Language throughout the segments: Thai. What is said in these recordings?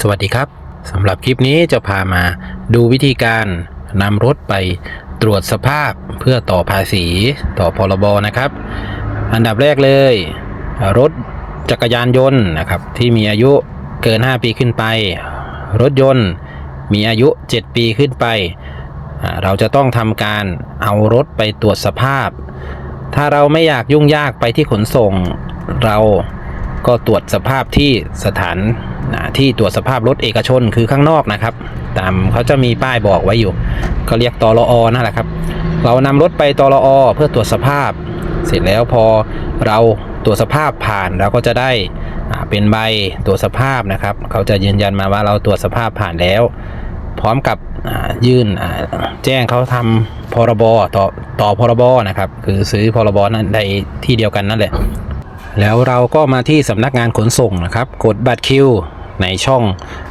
สวัสดีครับสำหรับคลิปนี้จะพามาดูวิธีการนำรถไปตรวจสภาพเพื่อต่อภาษีต่อพรบนะครับ อันดับแรกเลย รถจักรยานยนต์นะครับที่มีอายุเกิน 5 ปีขึ้นไป รถยนต์มีอายุ 7 ปีขึ้นไป เราจะต้องทำการเอารถไปตรวจสภาพ ถ้าเราไม่อยากยุ่งยากไปที่ขนส่งเราก็ตรวจสภาพที่สถาน อ่าที่ตรวจสภาพรถเอกชนคือข้างนอกนะครับ ตามเขาจะมีป้ายบอกไว้อยู่ก็เรียกตรออนั่นแหละครับ เรานำรถไปตรออเพื่อตรวจสภาพ เสร็จแล้วพอเราตรวจสภาพผ่านเราก็จะได้เป็นใบตรวจสภาพนะครับ เขาจะยืนยันมาว่าเราตรวจสภาพผ่านแล้ว พร้อมกับยื่นแจ้งเขาทำพรบต่อต่อพรบนะครับ คือซื้อพรบนั้นในที่เดียวกันนั่นแหละ แล้วเราก็มาที่สำนักงานขนส่งนะครับ กดบัตรคิว ในช่อง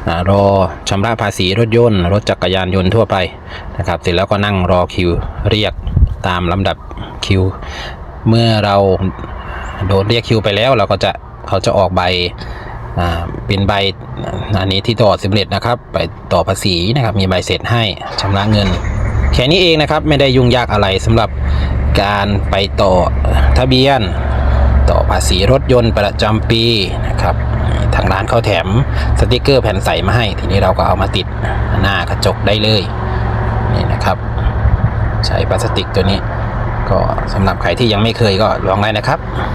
อรอชำระภาษีรถยนต์ รถจักรยานยนต์ทั่วไปนะครับ เสร็จแล้วก็นั่งรอคิวเรียกตามลำดับคิว เมื่อเราโดนเรียกคิวไปแล้วเราก็จะเขาจะออกใบอ่าเป็นใบอันนี้ที่ต่อสิบเร็จนะครับไปต่อภาษีนะครับ มีใบเสร็จให้ชำระเงิน แค่นี้เองนะครับไม่ได้ยุ่งยากอะไรสำหรับการไปต่อทะเบียน ต่อภาษีรถยนต์ประจำปีนะครับ ทางร้านเขาแถมสติกเกอร์แผ่นใสมาให้ ทีนี้เราก็เอามาติดหน้ากระจกได้เลยนี่นะครับ ใช้พลาสติกตัวนี้ ก็สำหรับใครที่ยังไม่เคยก็ลองได้นะครับ